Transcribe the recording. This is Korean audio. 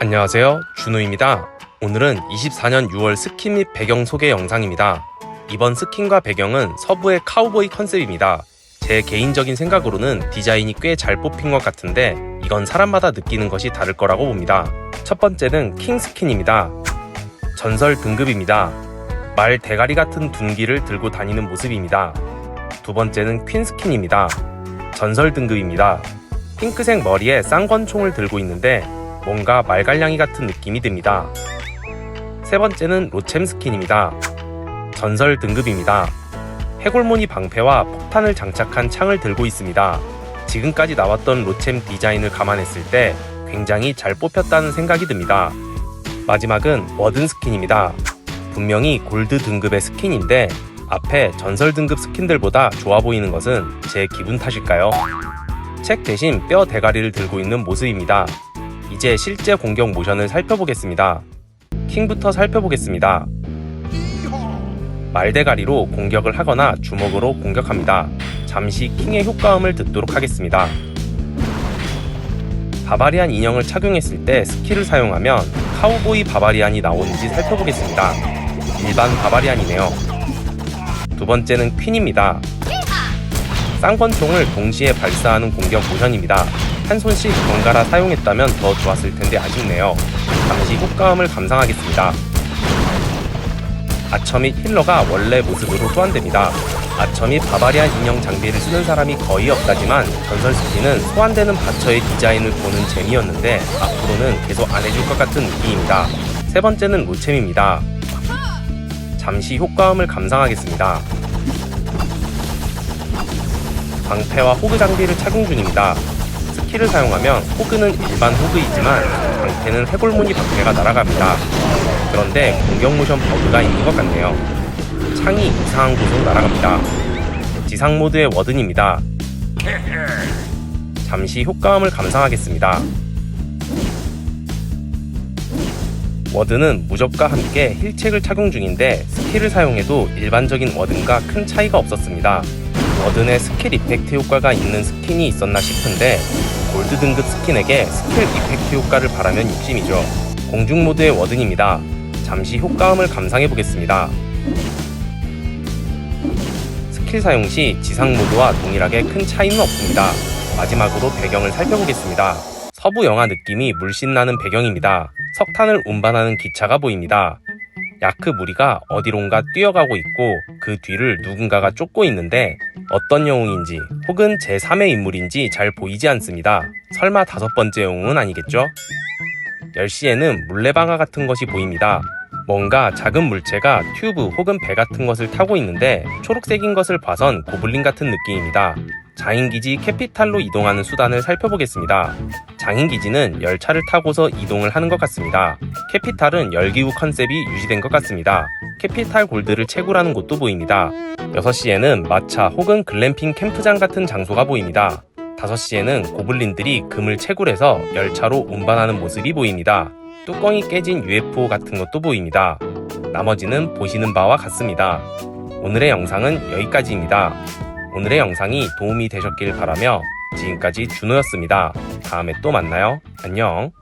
안녕하세요. 준우입니다. 오늘은 24년 6월 스킨 및 배경 소개 영상입니다. 이번 스킨과 배경은 서부의 카우보이 컨셉입니다. 제 개인적인 생각으로는 디자인이 꽤 잘 뽑힌 것 같은데 이건 사람마다 느끼는 것이 다를 거라고 봅니다. 첫 번째는 킹 스킨입니다. 전설 등급입니다. 말 대가리 같은 둔기를 들고 다니는 모습입니다. 두 번째는 퀸 스킨입니다. 전설 등급입니다. 핑크색 머리에 쌍권총을 들고 있는데 뭔가 말갈량이 같은 느낌이 듭니다. 세 번째는 로챔 스킨입니다. 전설 등급입니다. 해골무늬 방패와 폭탄을 장착한 창을 들고 있습니다. 지금까지 나왔던 로챔 디자인을 감안했을 때 굉장히 잘 뽑혔다는 생각이 듭니다. 마지막은 워든 스킨입니다. 분명히 골드 등급의 스킨인데 앞에 전설 등급 스킨들보다 좋아 보이는 것은 제 기분 탓일까요? 책 대신 뼈 대가리를 들고 있는 모습입니다. 이제 실제 공격 모션을 살펴보겠습니다. 킹부터 살펴보겠습니다. 말대가리로 공격을 하거나 주먹으로 공격합니다. 잠시 킹의 효과음을 듣도록 하겠습니다. 바바리안 인형을 착용했을 때 스킬을 사용하면 카우보이 바바리안이 나오는지 살펴보겠습니다. 일반 바바리안이네요. 두 번째는 퀸입니다. 쌍권총을 동시에 발사하는 공격 모션입니다. 한 손씩 번갈아 사용했다면 더 좋았을 텐데 아쉽네요. 잠시 효과음을 감상하겠습니다. 및 힐러가 원래 모습으로 소환됩니다. 및 바바리안 인형 장비를 쓰는 사람이 거의 없다지만 전설 스킨은 소환되는 바처의 디자인을 보는 재미였는데 앞으로는 계속 안 해줄 것 같은 느낌입니다. 세 번째는 로챔입니다. 잠시 효과음을 감상하겠습니다. 방패와 호그 장비를 착용 중입니다. 스킬을 사용하면 호그는 일반 호그이지만 방패는 해골무늬 방패가 날아갑니다. 그런데 공격 모션 버그가 있는 것 같네요. 창이 이상한 곳으로 날아갑니다. 지상 모드의 워든입니다. 잠시 효과음을 감상하겠습니다. 워든은 무적과 함께 힐책을 착용 중인데 스킬을 사용해도 일반적인 워든과 큰 차이가 없었습니다. 워든의 스킬 이펙트 효과가 있는 스킨이 있었나 싶은데 골드 등급 스킨에게 스킬 이펙트 효과를 바라면 욕심이죠. 공중 모드의 워든입니다. 잠시 효과음을 감상해 보겠습니다. 스킬 사용 시 지상 모드와 동일하게 큰 차이는 없습니다. 마지막으로 배경을 살펴보겠습니다. 서부 영화 느낌이 물씬 나는 배경입니다. 석탄을 운반하는 기차가 보입니다. 야크 무리가 어디론가 뛰어가고 있고 그 뒤를 누군가가 쫓고 있는데 어떤 영웅인지 혹은 제3의 인물인지 잘 보이지 않습니다. 설마 다섯 번째 영웅은 아니겠죠? 10시에는 물레방아 같은 것이 보입니다. 뭔가 작은 물체가 튜브 혹은 배 같은 것을 타고 있는데 초록색인 것을 봐선 고블린 같은 느낌입니다. 장인기지 캐피탈로 이동하는 수단을 살펴보겠습니다. 장인기지는 열차를 타고서 이동을 하는 것 같습니다. 캐피탈은 열기구 컨셉이 유지된 것 같습니다. 캐피탈 골드를 채굴하는 곳도 보입니다. 6시에는 마차 혹은 글램핑 캠프장 같은 장소가 보입니다. 5시에는 고블린들이 금을 채굴해서 열차로 운반하는 모습이 보입니다. 뚜껑이 깨진 UFO 같은 것도 보입니다. 나머지는 보시는 바와 같습니다. 오늘의 영상은 여기까지입니다. 오늘의 영상이 도움이 되셨길 바라며 지금까지 준호였습니다. 다음에 또 만나요. 안녕.